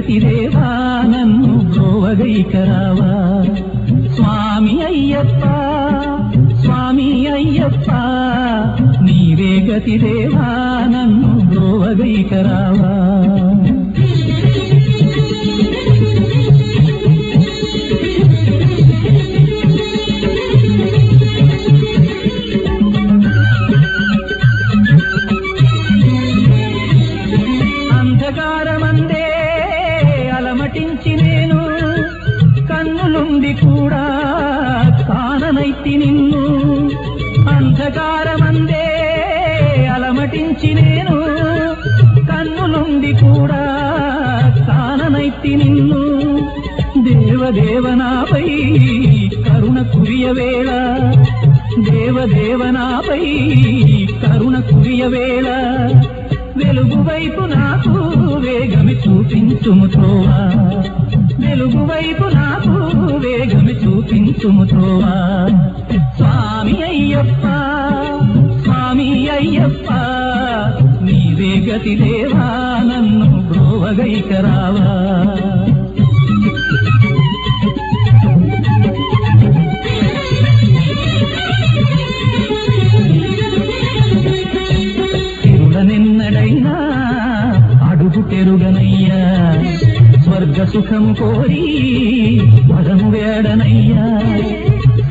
నీవే నన్ను బ్రోవగైకరావా స్వామి అయ్యప్ప స్వామి అయ్యప్ప నీవే గతిదేవా నన్ను బ్రోవగైకరావా నిన్ను దేవదేవనాపై కరుణ కురియవేళ దేవదేవనాపై కరుణ కురియవేళ వెలుగు వైపు నాకు వేగమి చూపించుము త్రోవా. వెలుగు వైపు నాకు వేగమి చూపించుము త్రోవా. స్వామి అయ్యప్ప స్వామి అయ్యప్ప నీవే గతి దేవా నన్ను బ్రోవగైకరావా తిరుడనెన్నడైనా సుఖం కోరి పదము వేడనయ్యా.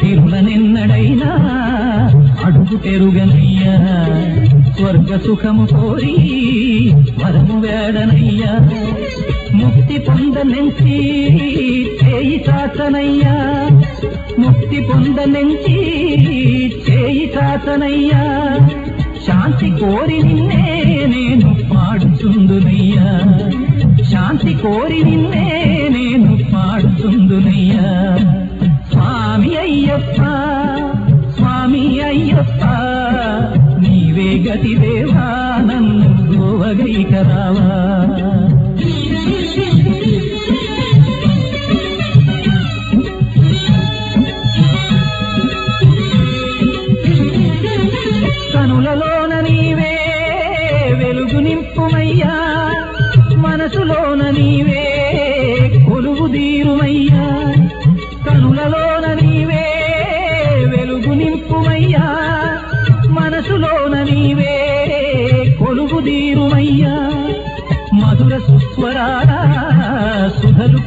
తిరుల నిన్నడైనా అడుగు పెరుగనయ్యా. స్వర్గ సుఖము కోరి పదము వేడనయ్యా. ముక్తి పొందనెంచి చేయి చాచనయ్యా. ముక్తి పొందనెంచి చేయి చాచనయ్యా. శాంతి కోరి నిన్నే నేను పాడుచుందునయ్యా శాంతి కోరి నిన్నే నేను పాడుతుందునయ్యా. స్వామి అయ్యప్ప స్వామి అయ్యప్ప నీవే గతి దేవా నన్ను గోవగైకరావా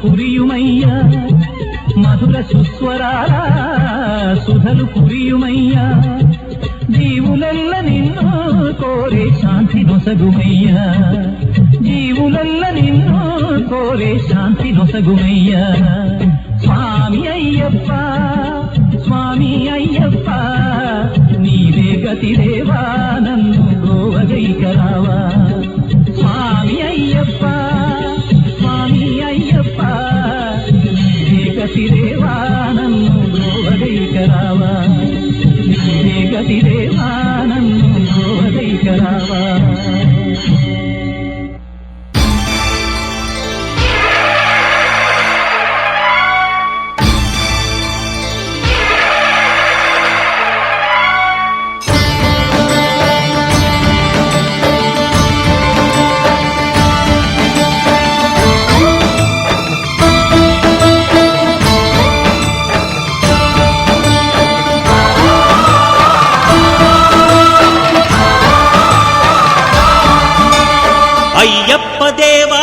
కురియుమయ్యా మధుర సుస్వరాల సుధలు కురియుమయ్యా జీవులెల్ల నిన్ను కోరే శాంతి నొసగుమయ్యా. జీవులెల్ల నిన్ను కోరే శాంతి నొసగుమయ్యా. స్వామి అయ్యప్ప స్వామి అయ్యప్ప నీవే గతిదేవా నీవే గతి నన్ను గోవగైకరావా నీవే గతి నన్ను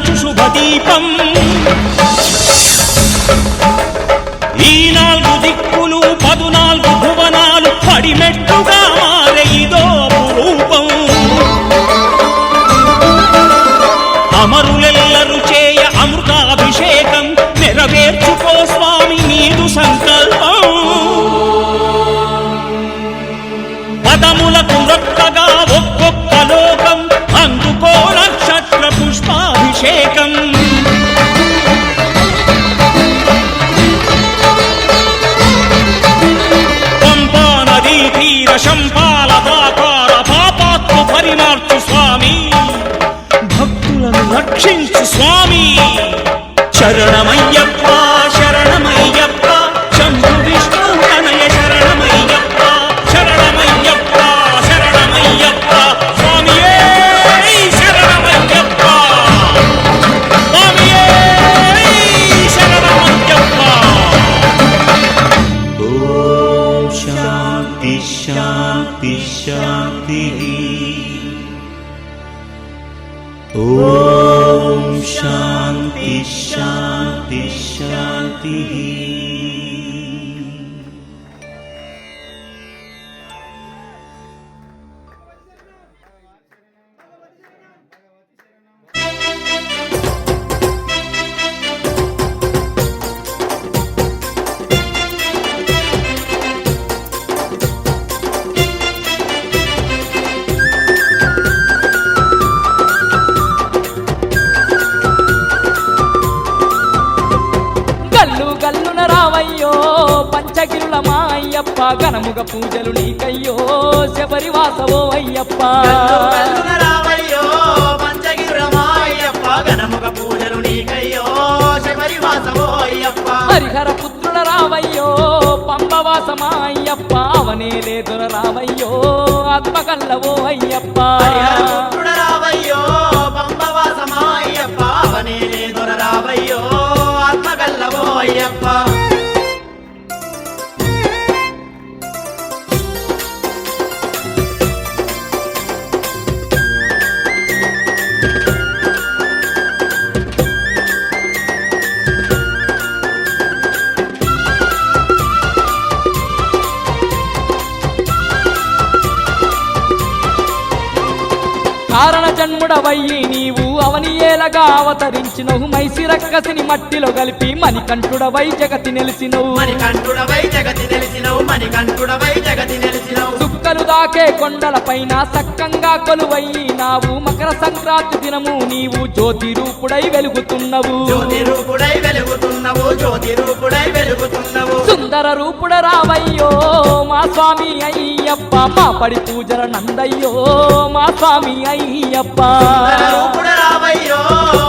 అజ్ఞానతిమిరము రక్షించు స్వామి. చరణమయ్యప్ప. పూజలు నీకయ్యో అయ్యప్ప. గణముఖ పూజలు నీకయ్యో శబరివాసవో అయ్యప్ప. హరిహర పుత్రుల రావయ్యో పంబవాసమా అయ్యప్ప. అవనే లేదుర రావయ్యో ఆత్మకల్లవో అయ్యప్ప. అవనే అయ్యప్ప. కారణ జన్ముడవయ్యి నీవు అవని ఏలగా అవతరించినవు. మైసి రక్కసిని మట్టిలో కలిపి మణికంఠుడవై జగతి నెలిసినవు మణికంఠుడవై జగతి నెలిసినవు మణికంఠుడవై జగతి నెలిసి దుక్కలు దాకే కొండల పైన సక్కంగా కొలువయ్యి నావు మకర సంక్రాంతి దినము నీవు జ్యోతి రూపుడై వెలుగుతున్నవు. జ్యోతి రూపుడై వెలుగుతున్నవు జ్యోతి రూపుడై వెలుగుతున్నవు. సుందర రూపుడ రావయ్యో మా స్వామి అయ్యప్ప మా పడి పూజల నందయ్యో మా స్వామి అయ్యప్ప. సుందర రూపుడ రావయ్యో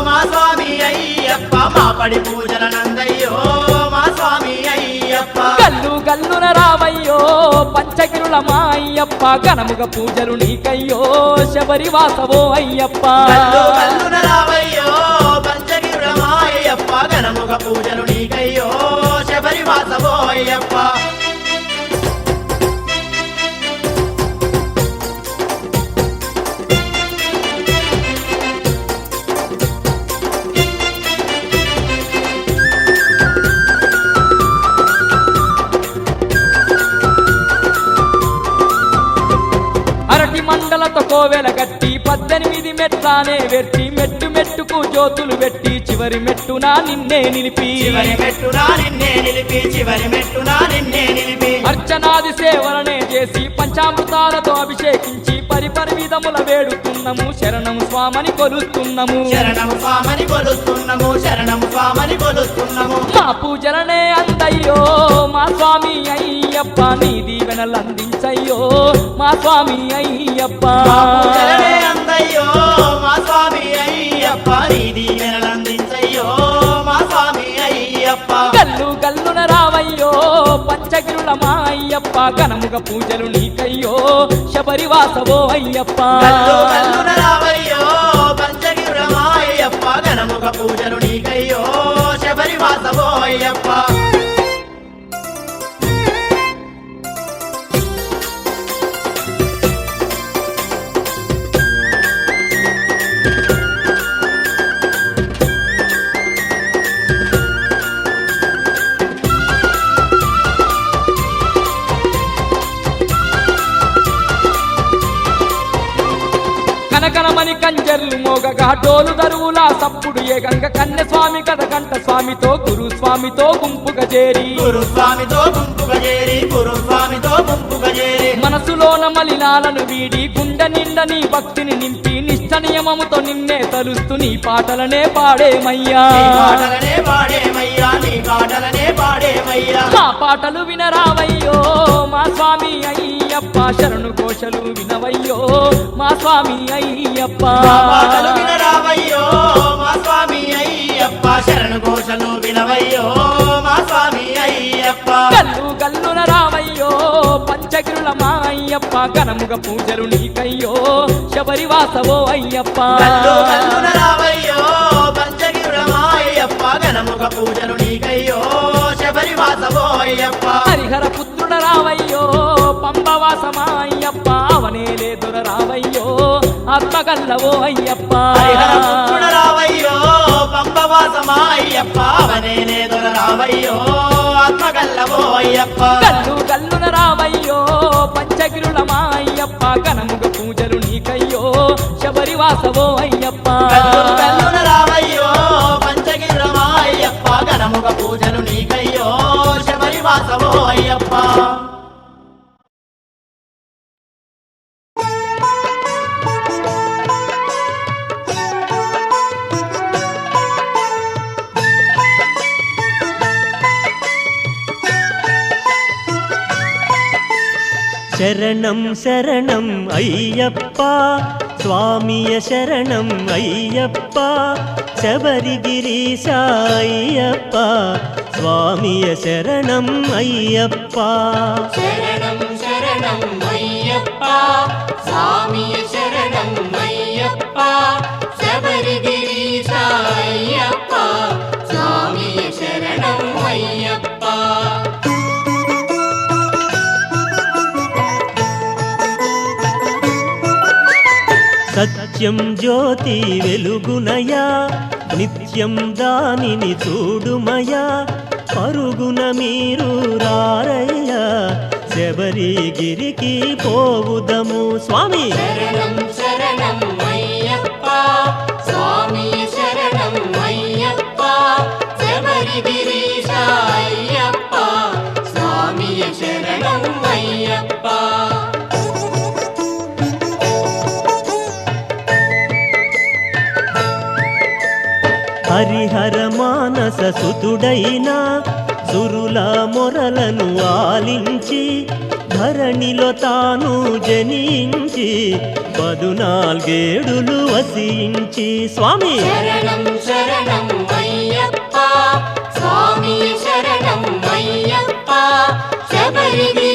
మా స్వామి అయ్యప్ప మా పడి పూజల నందయ్యో మా స్వామి అయ్యప్ప. గల్లున రావయ్యో పంచగిరుల మా అయ్యప్ప గణముగ పూజలు నీకయ్యో శబరి వాసవో అయ్యప్ప. కల్లు కల్లున రావయ్యో పంచగిరుడమాయ్యప్ప కనముగ పూజలు నీకయ్యో శబరి వాసవో అయ్యప్ప. అరటి మండలతో కోవెల గట్టి పద్దెనిమిది మెట్లానే వెట్టి మెట్టు మెట్టుకు జ్యోతులు పెట్టి చివరి మెట్టున నిన్నే నిలిపి. చివరి మెట్టునా నిన్నే నిలిపి చివరి మెట్టునా నిన్నే నిలిపి. అర్చనాది సేవలనే చేసి పంచామృతాలతో అభిషేకించి పరిపరి విధముల వేడుతున్నము శరణము స్వామని కొలుస్తున్నాము. శరణము స్వామని కొలుస్తున్నాము శరణము స్వామని కొలుస్తున్నాము. మా పూజలనే అందయ్యో మా స్వామి అయ్యప్ప నీ దీవెనలు అందించయ్యో మా స్వామి అయ్యప్ప. అందయ్యో మా స్వామి అయ్యప్ప నీ దీవెనలందించయ్యో మా స్వామి అయ్యప్ప. గల్లు గల్లున రావయ్యో పంచగిరుల మా అయ్యప్ప ఘనముగ పూజలు నీకయ్యో శబరి వాసవో అయ్యప్ప. కల్లు కల్లున రావయ్యో పంచగిరుడమాయ్యప్ప గణముఖ పూజలు నీకయ్యో శబరి వాసవో అయ్యప్ప. కనకనమని కంజర్లు మోగగా డోలు దరువులా సప్పుడు ఏగంగ కన్య స్వామి కథ గంట స్వామితో గురు స్వామితో గుంపుగా చేరి. గురు స్వామితో గుంపుగా చేరి గురు స్వామితో గుంపుగా చేరి. మనసులోన మలినాలను వీడి గుండె నిండా నీ భక్తిని నింపి నిష్ట నియమముతో నిన్నే తలుస్తూ నీ పాటలనే పాడేమయ్యా. పాటలనే పాడేమయ్యా నీ పాటలనే పాడేమయ్యా. మా పాటలు వినరావయ్యో మా స్వామి అయ్యప్ప శరణు కోశలు వినవయ్యో మా స్వామి అయ్యప్ప మా స్వామి అయ్యప్ప. శరణు ఘోషలు వినవయ్యో మా స్వామి అయ్యప్ప. గల్లు గల్లున రావయ్యో పంచగిరుల మా అయ్యప్ప. ఘనముగ పూజలు నీకయ్యో శబరి వాసవో అయ్యప్ప. రావయ్యో పూజలు నీకయ్యో అయ్యప్ప. హరిహర పుత్రుడ రావయ్యో పంబవాసమా అయ్యప్ప. అవనేలే దొర రావయ్యో ఆత్మగల్లవో అయ్యప్ప. రావయ్యో పంపవాసమా అయ్యప్ప? అవనేనే దొర రావయ్యో ఆత్మగల్లవో అయ్యప్ప? గల్లు గల్లున రావయ్యో పంచగిరుల మా అయ్యప్ప? ఘనముగ పూజలు నీకయ్యో శబరి వాసవో అయ్యప్ప. కల్లు కల్లున రావయ్యో పంచగిరుడమా అయ్యప్ప? గణముఖ పూజలు నీకయ్యో శబరి వాసవో అయ్యప్ప. శరణం శరణం అయ్యప్ప స్వామియ శరణం అయ్యప్ప శబరిగిరీశ అయ్యప్ప స్వామియ శరణం అయ్యప్ప శరణం శరణం అయ్యప్ప స్వామియ శరణం అయ్యప్ప నిత్యం జ్యోతి వెలుగునయా నిత్యం దానిని చూడుమయా పరుగున మీరు రారయ్యా శబరిగిరికి పోవుదము స్వామి శరణం అయ్యప్ప. హరిహర మానస సుతుడైన సురుల మొరలను ఆలించి ధరణిలో తాను జనించి పదునాల్గేడులు వసించి స్వామి! శరణం శరణం అయ్యప్ప. స్వామియ శరణం అయ్యప్ప. శబరిగిరీశ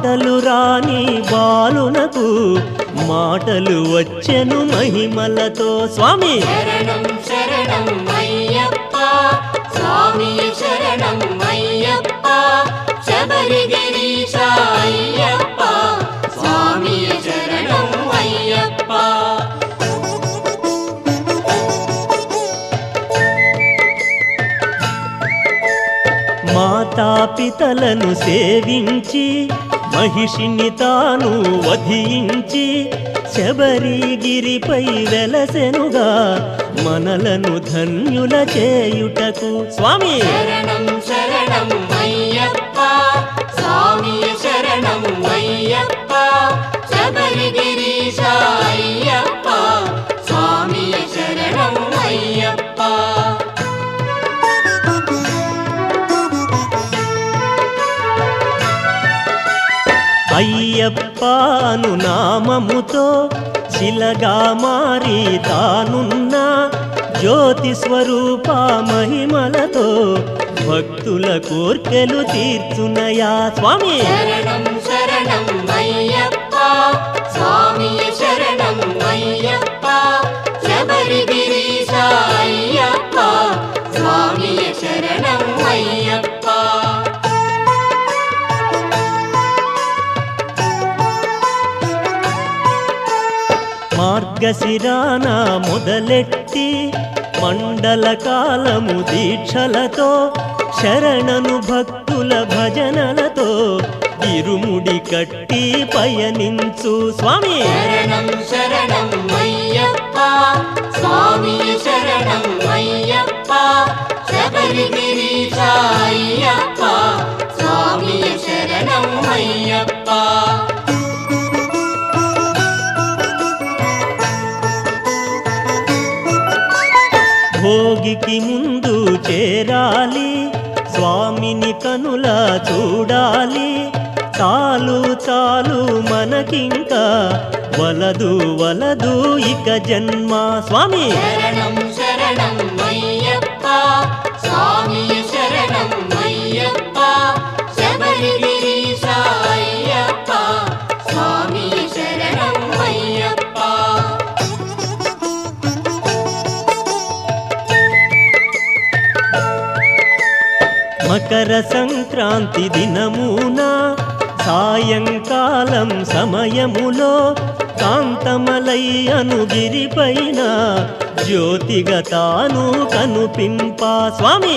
మాటలు రాని బాలునకు మాటలు వచ్చెను మహిమలతో. స్వామి! శరణం శరణం అయ్యప్ప. స్వామియ శరణం అయ్యప్ప. శబరిగిరీశ అయ్యప్ప. స్వామియ శరణం అయ్యప్ప. మాతాపితలను సేవించి మహిషిని తాను వధించి శబరిగిరిపై వెలసెనుగా మనలను ధన్యుల చేయుటకు. స్వామి! శరణం శరణం పాను నామముతో శిలగా మారి తానున్న జ్యోతి స్వరూప మహిమలతో భక్తుల కోర్కెలు తీర్చునయా స్వామి! మార్గశిరాన మొదలెట్టి మండల కాలము దీక్షలతో శరణను భక్తుల భజనలతో ఇరుముడి కట్టి పయనించు స్వామి. శరణం శరణం అయ్యప్ప స్వామి శరణం అయ్యప్ప శబరిగిరీశ కనుల చూడాలి. చాలు చాలు మనకింకా వలదు వలదు ఇక జన్మ. స్వామి! మకర సంక్రాంతి దినమున సాయంకాలం సమయములో కాంతమలై అనుగిరిపైన జ్యోతిగా తాను కనుపింప. స్వామి!